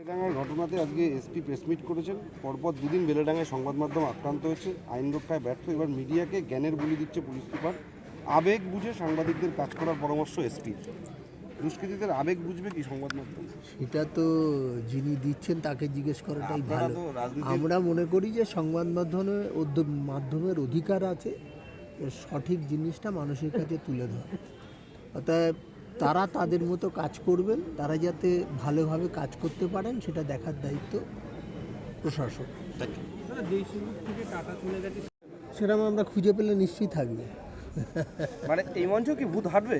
বেলেডাঙ্গার ঘটনাতে আজকে SP press meet করেছেন। পরপর দুদিন বেলেডাঙ্গায় সংবাদ মাধ্যম আক্রান্ত হয়েছে। আইন রক্ষায় ব্যর্থ এবার মিডিয়াকে জ্ঞানের বলি দিচ্ছে পুলিশ সুপার। আবেগ বুঝে সাংবাদিকদের কাজ করার পরামর্শ এসপির দুষ্কৃতীদের আবেগ বুঝবে কি সংবাদ মাধ্যম? সেটা তো যিনি দিচ্ছেন তাকে জিজ্ঞেস করাটাই ভালো। আমরা মনে করি যে সংবাদ মাধ্যমে মাধ্যমের অধিকার আছে। সঠিক জিনিসটা মানুষের কাছে তুলে ধরা। অতএব তারা তাদের মতো কাজ করবেন তারা যাতে ভালোভাবে কাজ করতে পারেন সেটা দেখার দায়িত্ব প্রশাসন। সেরকম আমরা খুঁজে পেলে নিশ্চয়ই থাকবে। মানে এই মঞ্চ কি ভূত হাঁটবে?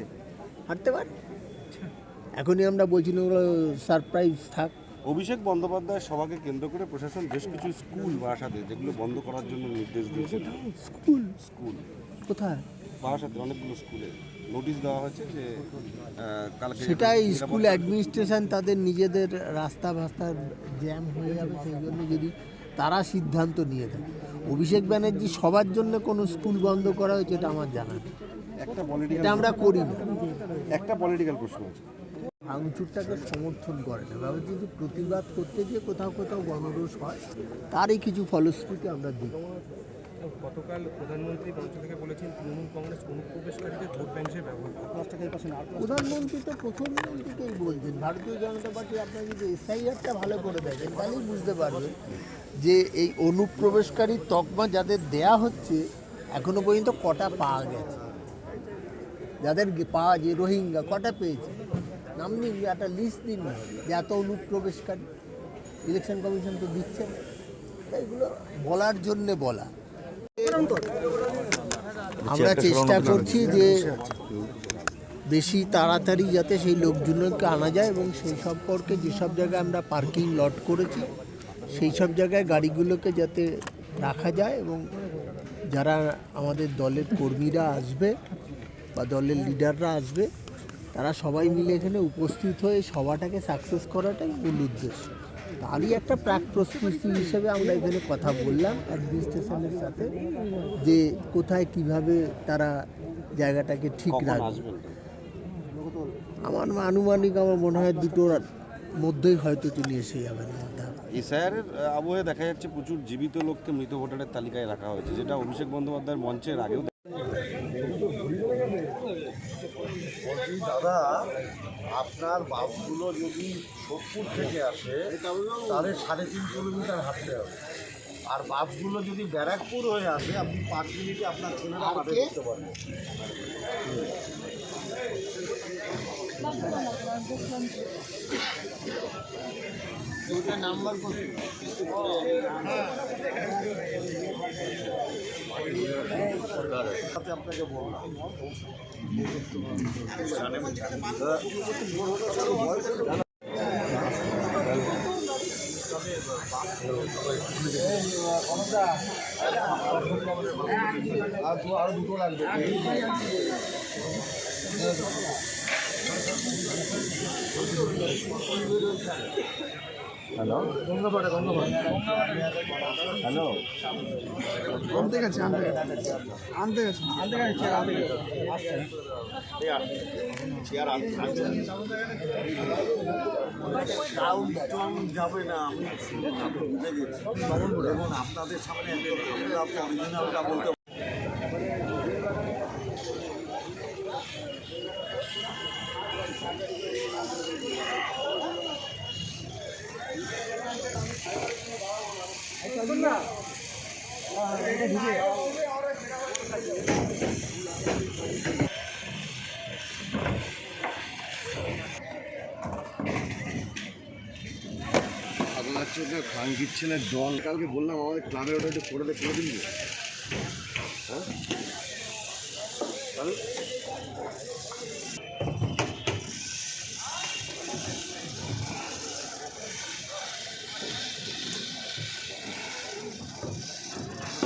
হাঁটতে পারে। এখনই আমরা বলছি সারপ্রাইজ থাক। অভিষেক বন্দ্যোপাধ্যায়ের সভাকে কেন্দ্র করে প্রশাসন বেশ কিছু স্কুল বা বারাসাতে যেগুলো বন্ধ করার জন্য নির্দেশ দিয়েছে। স্কুল। স্কুল। কোথায়? বারাসাতে অনেকগুলো স্কুলে নোটিশ দেওয়া হয়েছে যে কালকে সেটাই স্কুল অ্যাডমিনিস্ট্রেশন তাদের নিজেদের রাস্তা ফাস্তা জ্যাম হয়ে যাবে সেই জন্য যদি তারা সিদ্ধান্ত নিয়ে দেয় অভিষেক ব্যানার্জি সবার জন্য কোনো স্কুল বন্ধ করা হয়েছে এটা আমার জানা নেই। একটা পলিটিক্যাল এটা আমরা করি না। একটা পলিটিক্যাল প্রশ্ন আছে। ভাঙচুরটাকে সমর্থন করে না। ভাবছি যে প্রতিবাদ করতে গিয়ে কোথাও কোথাও গণরোষ হয় তারই কিছু ফলশ্রুতি আমরা দিই গতকাল প্রধানমন্ত্রী মঞ্চ থেকে বলেছেন তৃণমূল কংগ্রেস অনুপ্রবেশকারীদের ভোট ব্যাংক হিসেবে ব্যবহার প্রধানমন্ত্রী তো থেকেই বলছেন। ভারতীয় জনতা পার্টি আপনার যদি এসআইআরটা ভালো করে দেখেন তাহলেই বুঝতে পারবেন যে এই অনুপ্রবেশকারী তকমা যাদের দেয়া হচ্ছে, এখনও পর্যন্ত কটা পাওয়া গেছে? যাদের পাওয়া যে রোহিঙ্গা কটা পেয়েছে? নাম নিন, একটা লিস্ট দিন যে এত অনুপ্রবেশকারী ইলেকশন কমিশন তো দিচ্ছে। এগুলো বলার জন্যে বলা। আমরা চেষ্টা করছি যে বেশি তাড়াতাড়ি যাতে সেই লোকজনকে আনা যায় এবং সেই সম্পর্কে যেসব জায়গায় আমরা পার্কিং লট করেছি সেই সব জায়গায় গাড়িগুলোকে যাতে রাখা যায় এবং যারা আমাদের দলের কর্মীরা আসবে বা দলের লিডাররা আসবে তারা সবাই মিলে এখানে উপস্থিত হয়ে সভাটাকে সাকসেস করাটাই মূল উদ্দেশ্য। তারই একটা প্রাক প্রস্তুতি হিসেবে আমরা এখানে কথা বললাম অ্যাডমিনিস্ট্রেশনের সাথে যে কোথায় কীভাবে তারা জায়গাটাকে ঠিক রাখবে। আমার আনুমানিক আমার মনে হয় দুটোর মধ্যেই হয়তো তিনি এসে যাবেন এসআইআরের আবহে দেখা যাচ্ছে প্রচুর জীবিত লোককে মৃত ভোটারের তালিকায় রাখা হয়েছে যেটা অভিষেক বন্দ্যোপাধ্যায়ের মঞ্চের আগেও বলছি দাদা আপনার বাসগুলো যদি সোদপুর থেকে আসে তাহলে সাড়ে তিন কিলোমিটার হাঁটতে হবে। আর বাসগুলো যদি ব্যারাকপুর হয়ে আসে আপনি পাঁচ মিনিটে আপনার ছেলেরা মাঠে ঢুকতে পারবেন তাতে আপনাকে বললাম আর দুটো লাগবে হ্যালো গঙ্গাপাড়া গঙ্গাপাড়া হ্যালো। আনতে গেছে আনতে গেছে। আনতে গেছে। আনতে গেছে আনতে গেছে। চেয়ার আনতে ডাউন যাবে না আমি বুঝে গেছি দেখুন আপনাদের সামনে বলতে আপনার চোখে ভাঙ্গির ছেলে ডল কালকে বললাম আমাদের ক্লাবের ওটা একটু করে করে দিন হ্যাঁ?